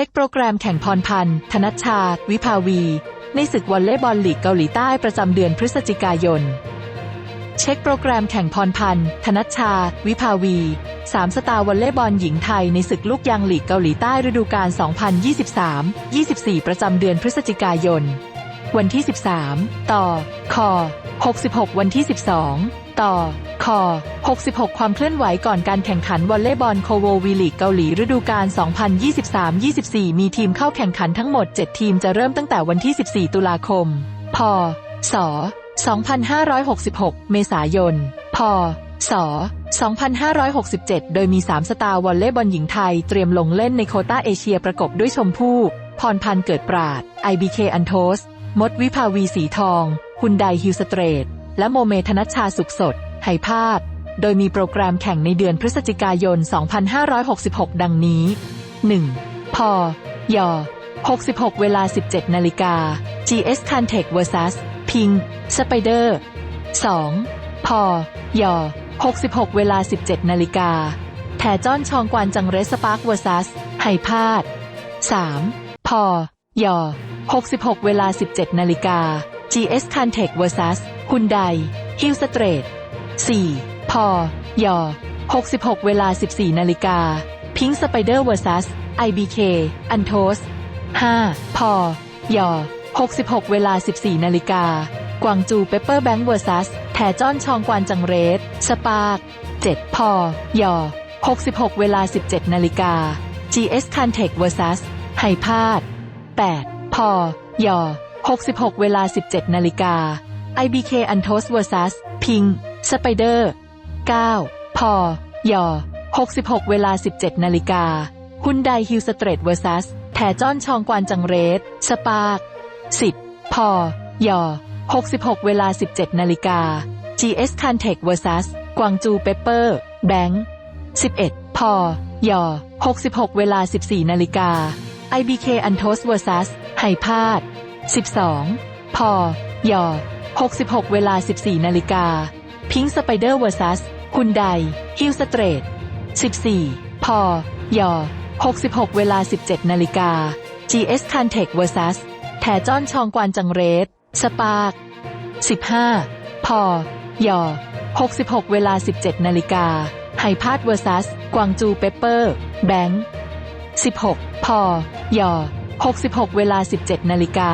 ช็คโปรแกรมแข่งพรพันธ์ ธนัชชา วิภาวี ในศึกวอลเลย์บอลลีกเกาหลีใต้ประจำเดือนพฤศจิกายน เช็คโปรแกรมแข่งพรพันธ์ ธนัชชา วิภาวีสามสตาร์วอลเลย์บอลหญิงไทยในศึกลูกยางลีกเกาหลีใต้ฤดูกาล 2023-24 ประจำเดือนพฤศจิกายน วันที่ 13 ต่อคอ66 วันที่ 12 ต่อคอ66 ความเคลื่อนไหวก่อนการแข่งขันวอลเลย์บอลโคววีลีกเกาหลีฤดูกาล 2023-24 มีทีมเข้าแข่งขันทั้งหมด 7 ทีมจะเริ่มตั้งแต่วันที่ 14 ตุลาคม พศ 2566 เมษายน พศ 2567 โดยมี 3 สตาร์วอลเลย์บอลหญิงไทยเตรียมลงเล่นในโคต้าเอเชียประกบด้วยชมพู่พรพันธ์เกิดปราด IBK อันโทส มดวิภาวีสีทองฮุนไดฮิวสเตรท และโมเมธนัชชาสุขสดไหภาพ โดยมีโปรแกรมแข่งในเดือนพฤศจิกายน 2566 ดังนี้ 1. พอยอ66 เวลา 17 นาฬิกา GS c a n t e c vs Ping Spider 2. พอยอ66 เวลา 17 นาฬิกาแถจ้อนชองกวานจังเรสปาร์ค vs ไหพาด 3. พอยอ66 เวลา 17 นาฬิกา GS Cantech vs ฮุนไดฮิลสเตรท 4. พอย66 เวลา 14 นาฬิกาพิงสไปเดอร์ vs IBK อันโทส 5. พอย66 เวลา 14 นาฬิกากวางจูเปเปอร์แบงค์ vs แถจ้อนชองกวานจังเรส สปาร์ก 7. พอย66 เวลา 17 นาฬิกา GS Cantech vs ไหพาด 8. พอย 66 เวลา 17 นาฬิกา IBK อันโทส vs พิงสไปเดอร์ 9. พอยอ66 เวลา 17 นาฬิกาฮุนไดฮิลสเตรท vs แถจ้อนชองกวานจังเรส สปาร์ก 10. พอยอ66 เวลา 17 นาฬิกา GS Cantech vs กวางจูเปเปอร์ แบงค์ 11. พอยอ66 เวลา 14 นาฬิกา IBK อันโทส vs ไหพาด 12. พอย66 เวลา 14 นาฬิกา พิงสไปเดอร์ vs ฮุนไดฮิลสเตรท 14. พอย66 เวลา 17 นาฬิกา GS Cantech vs แถจ้อนชองกวานจังเรส สปาร์ก 15. พอย66 เวลา 17 นาฬิกาไหพาด vs กวางจูเปเปอร์ แบงค์ 16. พอย 66 เวลา 17 นาฬิกา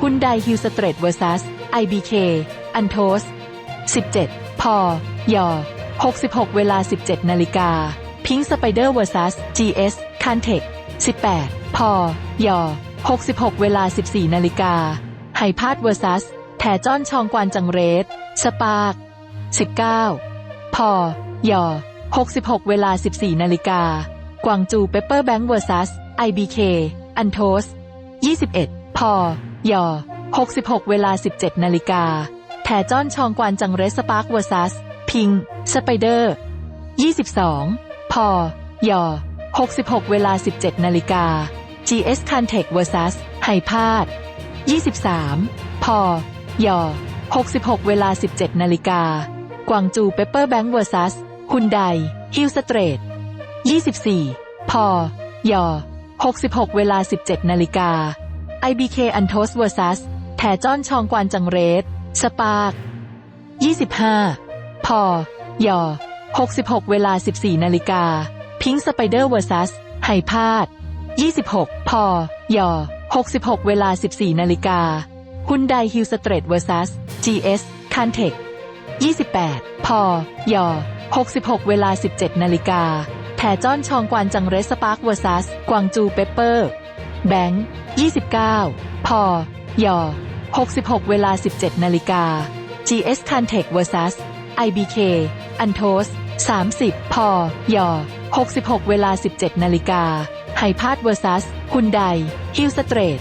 ฮุนไดฮิลสเตรทเวอร์ซัสไอบีเคอันโทส 17 พอยอ66 เวลา 17 นาฬิกา พิงสไปเดอร์เวอร์ซัสจีเอสคันเทค18 พอยอ66 เวลา 14 นาฬิกา ไฮพาดเวอร์ซัส แถจอนชองกวนจังเรส สปาร์ก19 พอยอ66 เวลา 14 นาฬิกา กวางจูเปเปอร์แบงก์เวอร์ซัสไอบีเค อันโทส 21. พอย66 เวลา 17 นาฬิกาแถจ้อนชองกวานจังเรสปาร์ค vs พิง สไปเดอร์ 22. พอย66 เวลา 17 นาฬิกา GS Cantech vs ไหพาด 23. พอย66 เวลา 17 นาฬิกา กวางจูเปเปอร์แบงค์ vs ฮุนไดฮิลสเตรท 24. พอย 66 เวลา 17 นาฬิกา IBK อันโทส vs แถจ้อนชองกวานจังเรส สปาร์ก 25. พอ ยอ 66 เวลา 14 นาฬิกา พิงสไปเดอร์ vs ไหพาด 26. พอ ยอ 66 เวลา 14 นาฬิกาฮุนไดฮิลสเตรท vs GS Cantech 28. พอ ยอ 66 เวลา 17 นาฬิกา แผ่จ้อนชองกวานจังเรสปาร์ค vs กวางจูเปเปอร์ แบงค์ 29. พอย66 เวลา 17 นาฬิกา GS Cantech vs IBK Antos 30. พอย66 เวลา 17 นาฬิกาไฮพาด vs คุณไดฮิลสเตรท